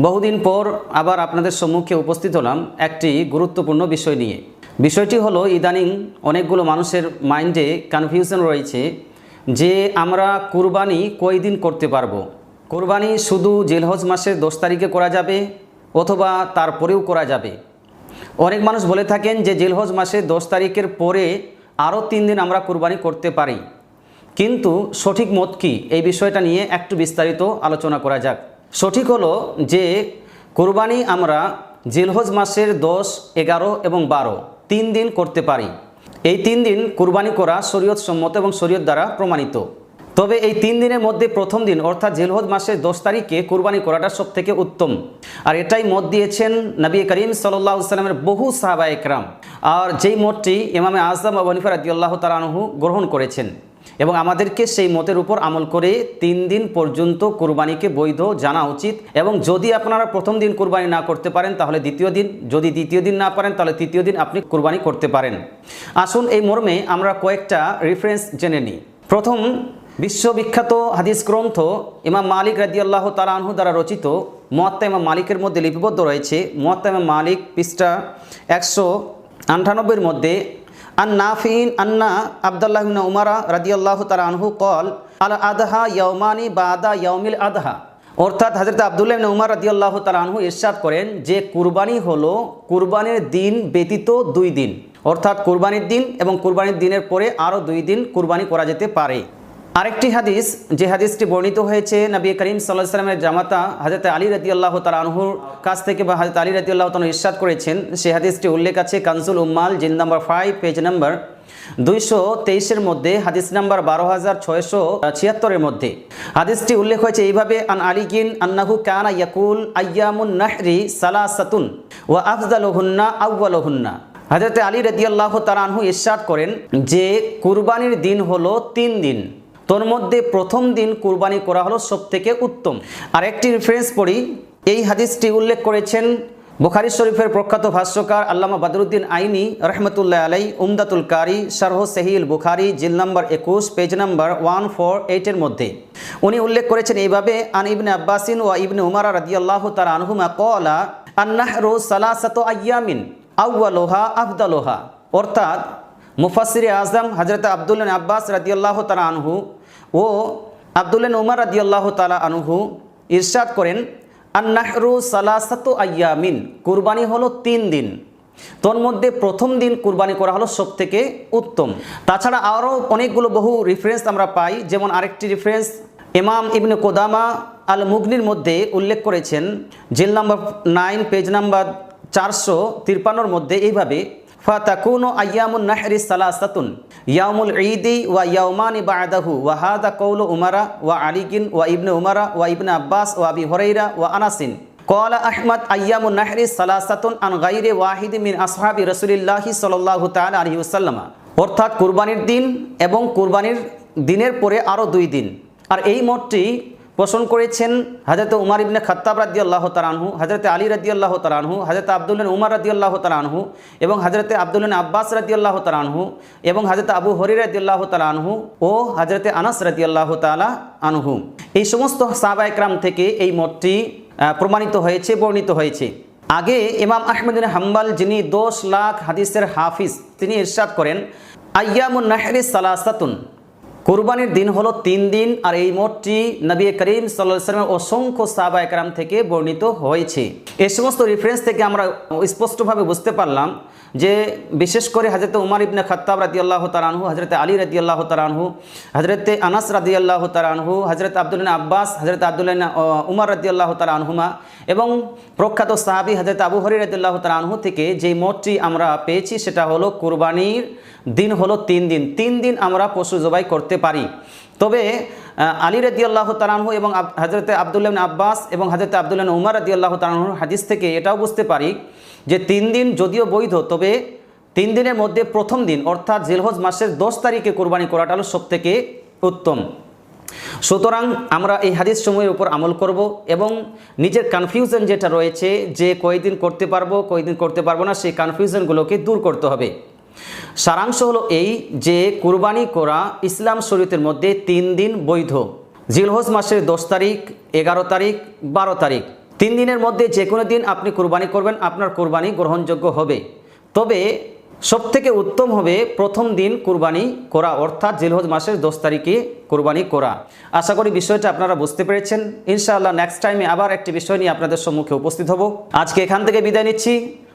বহুদিন পর আবার আপনাদের সম্মুখে উপস্থিত হলাম একটি গুরুত্বপূর্ণ বিষয় নিয়ে। বিষয়টি হলো ইদানিং অনেকগুলো মানুষের মাইন্ডে কনফিউশন রয়েছে যে আমরা কুরবানি কয়দিন করতে পারব? কুরবানি শুধু জেলহজ মাসের দশ তারিখে করা যাবে অথবা তারপরেও করা যাবে? অনেক মানুষ বলে থাকেন যে জেলহজ মাসে দশ তারিখের পরে আরও তিন দিন আমরা কুরবানি করতে পারি। কিন্তু সঠিক মত কি? এই বিষয়টা নিয়ে একটু বিস্তারিত আলোচনা করা যাক। সঠিক হলো যে কোরবানি আমরা জিলহজ মাসের দশ, এগারো এবং বারো তিন দিন করতে পারি। এই তিন দিন কুরবানি করা শরীয়ত সম্মত এবং শরীয়ত দ্বারা প্রমাণিত। তবে এই তিন দিনের মধ্যে প্রথম দিন, অর্থাৎ জেলহজ মাসের দশ তারিখে কুরবানি করাটা সব থেকে উত্তম। আর এটাই মত দিয়েছেন নবী করিম সাল্লাহ সাল্লামের বহু সাহাবা একরাম আর যেই মতটি ইমামে আজম আবনিফা রাদি আল্লাহ তালানহু গ্রহণ করেছেন। এবং আমাদেরকে সেই মতের উপর আমল করে তিন দিন পর্যন্ত কোরবানিকে বৈধ জানা উচিত এবং যদি আপনারা প্রথম দিন কোরবানি না করতে পারেন, তাহলে দ্বিতীয় দিন। যদি দ্বিতীয় দিন না পারেন, তাহলে তৃতীয় দিন আপনি কোরবানি করতে পারেন। আসুন এই মর্মে আমরা কয়েকটা রেফারেন্স জেনে নিই। প্রথম, বিশ্ববিখ্যাত হাদিস গ্রন্থ ইমাম মালিক রাদিয়াল্লাহ তালাহু দ্বারা রচিত। মোয়াত্তা ইমাম মালিকের মধ্যে লিপিবদ্ধ রয়েছে। মোয়াত্তা ইমাম মালিক পৃষ্ঠা একশো আটানব্বইয়ের মধ্যে আন নাফিন আন্না আবদুল্লাহ উমারা আল্লাহ তাআলা আনহু কল আল আদহা বা আদা ইয়ামিল আদহা। অর্থাৎ হাজরত আবদুল্লাহ উমার রাদিয়াল্লাহু তার আনহু ইরশাদ করেন যে কুরবানি হলো কুরবানির দিন ব্যতীত দুই দিন। অর্থাৎ কুরবানির দিন এবং কুরবানির দিনের পরে আরও দুই দিন কুরবানি করা যেতে পারে। আরেকটি হাদিস, যে হাদিসটি বর্ণিত হয়েছে নবী করিম সাল্লাহ সাল্লামের জামাতা হাজরত আলী রদি আল্লাহ তার আনহুর কাছ থেকে বা হাজরত আলী রদি আল্লাহ তালু ইরশাদ করেছেন। সে হাদিসটি উল্লেখ আছে কানসুল উম্মাল জিল নাম্বার ফাইভ পেজ নাম্বার দুইশো তেইশের মধ্যে, হাদিস নাম্বার বারো হাজার ছয়শো ছিয়াত্তরের মধ্যে। হাদিসটি উল্লেখ হয়েছে এইভাবে, আন আলিকিন আন্নাহু কানা ইয়াকুল আয়ামুন নাহরি সালা সালাসাতুন ওয়া আফজালহুন্না আউ্বালহুন্না হাজরত আলী রদিয়াল্লাহ আনহু ইরশাদ করেন যে, কুরবানির দিন হলো তিন দিন। তোর মধ্যে প্রথম দিন কুরবানি করা হলো সব থেকে উত্তম। আর একটি রেফারেন্স পড়ি, এই হাদিসটি উল্লেখ করেছেন বুখারি শরীফের প্রখ্যাত ভাষ্যকার আল্লামা বাদরুদ্দিন আইনি রহমতুল্লাহ আলাই উমদাতুল কারি, শারহ সেহিল বুখারি, জিল নম্বর একুশ, পেজ নম্বর ওয়ান ফোর এইটের মধ্যে। উনি উল্লেখ করেছেন এইভাবে, আন ইবনে আব্বাসিন ও ইবনে উমারা রাদিয়াল্লাহ তার আনহুমা কলা আন্নাহরু সালাসাত আয়ামিন আউ্বালোহা আফদালোহা। অর্থাৎ মুফাসির আজম হজরত আবদুল্লান আব্বাস রাদিয়াল্লাহ তালা আনহু ও আবদুল্লান উমার রাদিয়াল্লাহ তালা আনহু ইরশাদ করেন, আন্নাহরু সালাসাত আয়ামিন কুরবানি হলো তিন দিন। তোর মধ্যে প্রথম দিন কুরবানি করা হলো সব থেকে উত্তম। তাছাড়া আরও অনেকগুলো বহু রেফারেন্স আমরা পাই, যেমন আরেকটি রেফারেন্স ইমাম ইবনে কোদামা আল মুগনির মধ্যে উল্লেখ করেছেন, jail number nine, page number চারশো তিরপান্নর মধ্যে এইভাবে ফাতাকুনু আয়ামুন নাহরি সালাসাতুন, ইয়ামুল ঈদি ওয়া ইয়াউমানি বা'দাহু, ওয়া হাদা কওলু উমারা ওয়া আলিকিন ওয়া ইবনে উমারা ওয়া ইবনে আব্বাস ওয়া আবি হুরাইরা ওয়া আনাসিন। কলা আহমদ, আয়ামুন নাহরি সালাসাতুন আন গাইরে ওয়াহিদি মিন আসহাবি রসুলিল্লাহি সাল্লাল্লাহু তাআলা আলাইহি ওয়াসাল্লামা। অর্থাৎ কুরবানির দিন এবং কুরবানির দিনের পরে আরও দুই দিন। আর এই মতটি পোষণ করেছেন হাজরত উমার ইবনে খত্তাব রাদি আল্লাহ তালানহু হজরত আলী রাদি আল্লাহ তালানহু হজরত আবদুল্লান উমার রাদি আল্লাহ তালানহু এবং হজরত আবদুল্লান আব্বাস রাদি আল্লাহ তালানহু এবং হজরত আবু হরি রাদি আল্লাহ তালানহু ও হজরত আনাস রাদি আল্লাহ তালা আনহু। এই সমস্ত সাহবা একরাম থেকে এই মতটি প্রমাণিত হয়েছে, বর্ণিত হয়েছে। আগে ইমাম আহমেদিন হাম্বাল যিনি দশ লাখ হাদিসের হাফিজ, তিনি ইরশাদ করেন আয়ামুন নাহরি সালাসাতুন। কোরবানির দিন হলো তিন দিন, আর এই মোটটি নবী করিম সাল্লামের অসংখ্য সাহবা একরাম থেকে বর্ণিত হয়েছে। এই সমস্ত রেফারেন্স থেকে আমরা স্পষ্টভাবে বুঝতে পারলাম যে বিশেষ করে হজরত উমার ইবনে খত্তাব রাদি আল্লাহ তালানহু হজরত আলী রাদি আল্লাহ তালানহু হজরত আনাস রাদি আল্লাহ তালানহু হজরত আবদুল্লাহ আব্বাস হজরত আবদুল্লাহ উমার রাদি আল্লাহ তালানহুমা এবং প্রখ্যাত সাহাবি হজরত আবু হরি রাদি আল্লাহ তালানহু থেকে যে মোটটি আমরা পেয়েছি সেটা হলো কুরবানির দিন হলো তিন দিন। তিন দিন আমরা পশু জবাই করতে পারি। তবে আলী রদি আল্লাহ তালাহু এবং হজরত আবদুল্লাহ আব্বাস এবং হজরত আবদুল্লাহ উমার রদি আল্লাহ তালাহুর হাদিস থেকে এটাও বুঝতে পারি যে তিন দিন যদিও বৈধ, তবে তিন দিনের মধ্যে প্রথম দিন, অর্থাৎ জেলহজ মাসের দশ তারিখে কোরবানি করাটা হলো সব থেকে উত্তম। সুতরাং আমরা এই হাদিস সময়ের উপর আমল করব এবং নিজের কনফিউশন যেটা রয়েছে যে কয়দিন করতে পারব, কয়দিন করতে পারব না, সেই কনফিউশনগুলোকে দূর করতে হবে। সারাংশ হলো এই যে কুরবানি করা ইসলাম শরীয়তের মধ্যে তিন দিন বৈধ। জিলহজ মাসের দশ তারিখ, এগারো তারিখ, বারো তারিখ। তিন দিনের মধ্যে যে কোনো দিন আপনি কোরবানি করবেন, আপনার কোরবানি গ্রহণযোগ্য হবে। তবে সবথেকে উত্তম হবে প্রথম দিন কুরবানি করা, অর্থাৎ জিলহজ মাসের দশ তারিখে কুরবানি করা। আশা করি বিষয়টা আপনারা বুঝতে পেরেছেন। ইনশাআল্লাহ নেক্সট টাইমে আবার একটি বিষয় নিয়ে আপনাদের সম্মুখে উপস্থিত হব। আজকে এখান থেকে বিদায় নিচ্ছি।